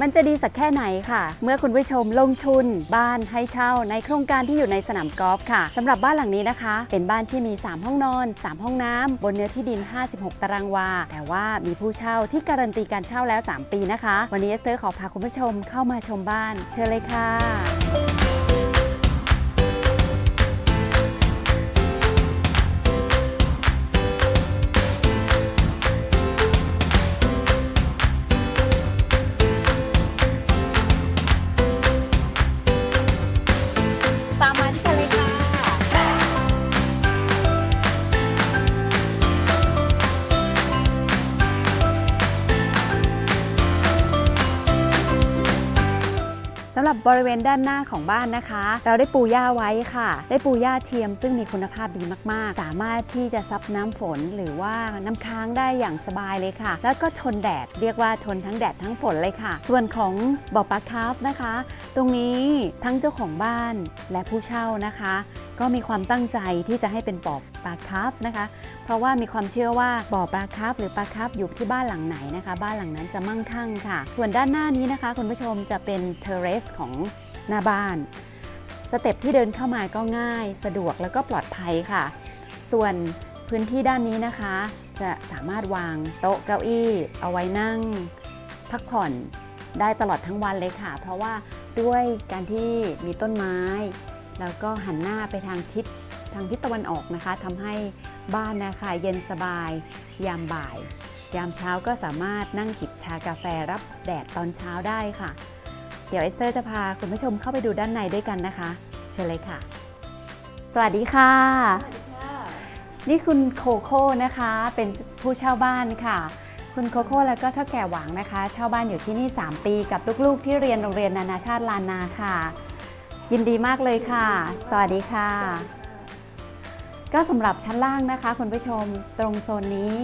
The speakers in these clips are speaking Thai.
มันจะดีสักแค่ไหนค่ะ เมื่อคุณผู้ชมลงทุน บ้านให้เช่าในโครงการที่อยู่ในสนามกอล์ฟค่ะสำหรับบ้านหลังนี้นะคะ เป็นบ้านที่มี 3 ห้องนอน 3 ห้องน้ำบนเนื้อที่ดิน 56 ตารางวา แต่ว่ามีผู้เช่าที่การันตีการเช่าแล้ว 3 ปีนะคะ วันนี้เอสเตอร์ขอพาคุณผู้ชมเข้ามาชมบ้าน เชิญเลยค่ะ หรับบริเวณด้านหน้าของบ้านนะคะ เราได้ปูหญ้าไว้ค่ะ ได้ปูหญ้าเทียมซึ่งมีคุณภาพดีมากๆ สามารถที่จะซับน้ำฝนหรือว่าน้ำค้างได้อย่างสบายเลยค่ะ แล้วก็ทนแดดเรียกว่าทนทั้งแดดทั้งฝนเลยค่ะ ส่วนของบ่อปลาคาร์ฟนะคะ ตรงนี้ทั้งเจ้าของบ้านและผู้เช่านะคะ ก็มีความตั้งใจที่จะให้เป็นบ่อปลาคาร์ฟนะคะ เพราะว่ามีความเชื่อว่าบ่อปลาคาร์ฟหรือปลาคาร์ฟอยู่ที่บ้านหลังไหนนะคะ บ้านหลังนั้นจะมั่งคั่งค่ะ ส่วนด้านหน้านี้นะคะ คุณผู้ชมจะเป็นเทเรสของหน้าบ้านสเต็ปที่เดินเข้ามาก็ง่าย สะดวกแล้วก็ปลอดภัยค่ะ ส่วนพื้นที่ด้านนี้นะคะ จะสามารถวางโต๊ะเก้าอี้ เอาไว้นั่ง พักผ่อนได้ตลอดทั้งวันเลยค่ะ เพราะว่าด้วยการที่มีต้นไม้ แล้วก็หันหน้าไปทางทิศทางทิศตะวันออกนะคะทำให้บ้านนะคะเย็นสบาย ยามบ่าย ยามเช้าก็สามารถนั่งจิบชากาแฟรับแดดตอนเช้าได้ค่ะ เดี๋ยวเอสเตอร์จะพาคุณผู้ชมเข้าไปดูด้านในด้วยกันนะคะ เชิญเลยค่ะ สวัสดีค่ะ นี่คุณโคโค่นะคะ เป็นผู้เช่าบ้านค่ะคุณโคโค่แล้วก็เท่าแก่หวังนะคะเช่าบ้านอยู่ที่นี่ 3 ปีกับลูกๆที่เรียนโรงเรียนนานาชาติลานนาค่ะ ยินดีมากเลยค่ะ สวัสดีค่ะ ก็สำหรับชั้นล่างนะคะคุณผู้ชมตรงโซนนี้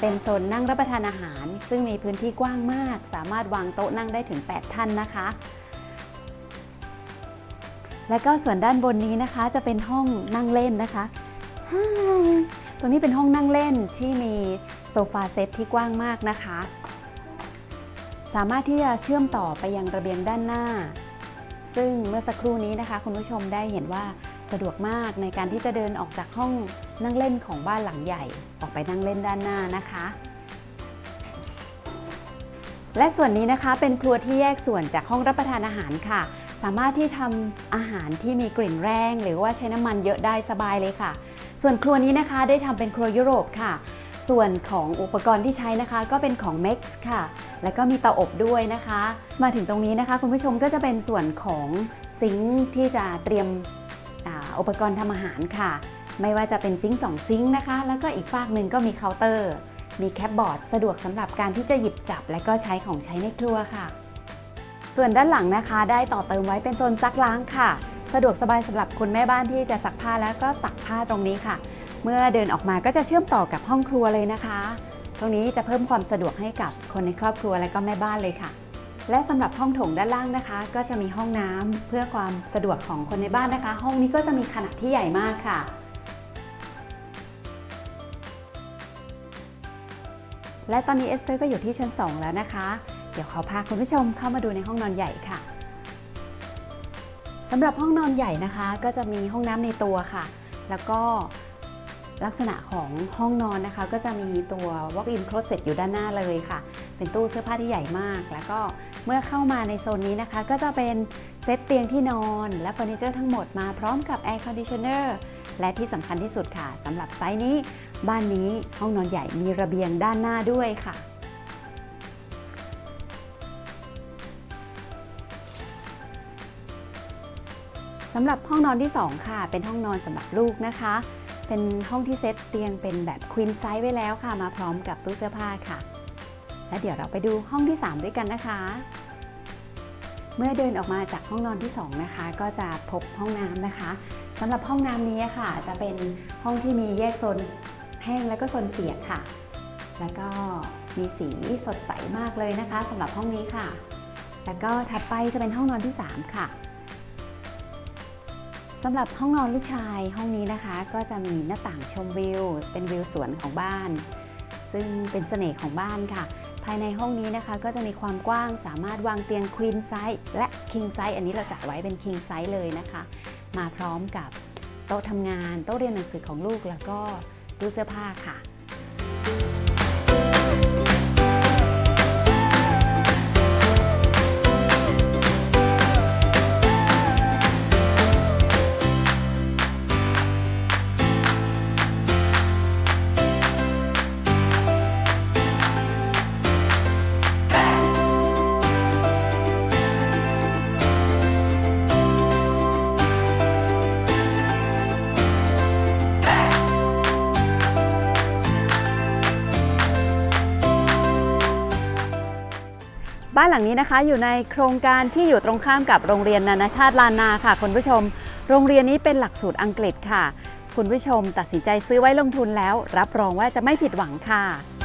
เป็นโซนนั่งรับประทานอาหาร ซึ่งมีพื้นที่กว้างมาก สามารถวางโต๊ะนั่งได้ถึง 8 ท่านนะคะ และก็ส่วนด้านบนนี้นะคะจะเป็นห้องนั่งเล่นนะคะ ตรงนี้เป็นห้องนั่งเล่นที่มีโซฟาเซตที่กว้างมากนะคะ สามารถที่จะเชื่อมต่อไปยังระเบียงด้านหน้า ซึ่งเมื่อสักครู่นี้นะคะ คุณผู้ชมได้เห็นว่าสะดวกมากในการที่จะเดินออกจากห้องนั่งเล่นของบ้านหลังใหญ่ ออกไปนั่งเล่นด้านหน้านะคะ และส่วนนี้นะคะเป็นครัวที่แยกส่วนจากห้องรับประทานอาหารค่ะ สามารถที่ทำอาหารที่มีกลิ่นแรง หรือว่าใช้น้ำมันเยอะได้สบายเลยค่ะ ส่วนครัวนี้นะคะได้ทำเป็นครัวยุโรปค่ะ ส่วนของอุปกรณ์ที่ใช้นะคะ ก็เป็นของ MEX ค่ะ แล้วก็มีเตาอบด้วยนะคะ มาถึงตรงนี้นะคะ คุณผู้ชมก็จะเป็นส่วนของซิงค์ที่จะเตรียมอาอุปกรณ์ทำอาหารค่ะ ไม่ว่าจะเป็นซิงค์สองซิงค์นะคะ แล้วก็อีกฝากหนึ่งก็มีเคาน์เตอร์ มีแคปบอร์ดสะดวกสำหรับการที่จะหยิบจับ และก็ใช้ของใช้ในครัวค่ะ ส่วนด้านหลังนะคะ ได้ต่อเติมไว้เป็นโซนซักล้างค่ะ สะดวกสบายสำหรับคุณแม่บ้านที่จะซักผ้าแล้วก็ตักผ้าตรงนี้ค่ะ เมื่อเดินออกมาก็จะเชื่อมต่อกับห้องครัวเลยนะคะ ตรงนี้จะเพิ่มความสะดวกให้กับคนในครอบครัวและก็แม่บ้านเลยค่ะ และสำหรับห้องโถงด้านล่างนะคะ ก็จะมีห้องน้ำเพื่อความสะดวกของคนในบ้านนะคะ ห้องนี้ก็จะมีขนาดที่ใหญ่มากค่ะ และตอนนี้เอสเตอร์ก็อยู่ที่ชั้น 2 แล้วนะคะ เดี๋ยวขอพาคุณผู้ชมเข้ามาดูในห้องนอนใหญ่ค่ะสำหรับห้องนอนใหญ่นะคะ ก็จะมีห้องน้ำในตัวค่ะ แล้วก็ ลักษณะของห้องนอนนะคะ ก็จะมีตัว walk-in closet อยู่ด้านหน้าเลยค่ะ เป็นตู้เสื้อผ้าที่ใหญ่มาก แล้วก็เมื่อเข้ามาในโซนนี้นะคะ ก็จะเป็นเซตเตียงที่นอน และเฟอร์นิเจอร์ทั้งหมดมาพร้อมกับ air conditioner และที่สำคัญที่สุดค่ะสำหรับไซส์นี้ บ้านนี้ห้องนอนใหญ่มีระเบียงด้านหน้าด้วยค่ะสำหรับห้องนอนที่ 2 ค่ะ เป็นห้องนอนสำหรับลูกนะคะ เป็นห้องที่เซตเตียงเป็นแบบควีนไซส์ไว้แล้วค่ะ มาพร้อมกับตู้เสื้อผ้าค่ะ และเดี๋ยวเราไปดูห้องที่ 3 ด้วยกันนะคะ เมื่อเดินออกมาจากห้องนอนที่ 2 นะคะ ก็จะพบห้องน้ำนะคะสำหรับห้องน้ำนี้ค่ะ จะเป็นห้องที่มีแยกโซนแห้งและก็โซนเปียกค่ะ แล้วก็มีสีสดใสมากเลยนะคะสำหรับห้องนี้ค่ะ แล้วก็ถัดไปจะเป็นห้องนอนที่ 3 ค่ะ สำหรับห้องนอนลูกชายห้องนี้นะคะ ก็จะมีหน้าต่างชมวิว เป็นวิวสวนของบ้าน ซึ่งเป็นเสน่ห์ของบ้านค่ะ ภายในห้องนี้นะคะก็จะมีความกว้างสามารถวางเตียงควีนไซส์และคิงไซส์อันนี้เราจัดไว้เป็นคิงไซส์เลยนะคะ มาพร้อมกับโต๊ะทำงาน โต๊ะเรียนหนังสือของลูกแล้วก็ตู้เสื้อผ้าค่ะ บ้านหลังนี้นะคะ อยู่ในโครงการที่อยู่ตรงข้ามกับโรงเรียนนานาชาติลานนาค่ะ คุณผู้ชม โรงเรียนนี้เป็นหลักสูตรอังกฤษค่ะ คุณผู้ชมตัดสินใจซื้อไว้ลงทุนแล้ว รับรองว่าจะไม่ผิดหวังค่ะ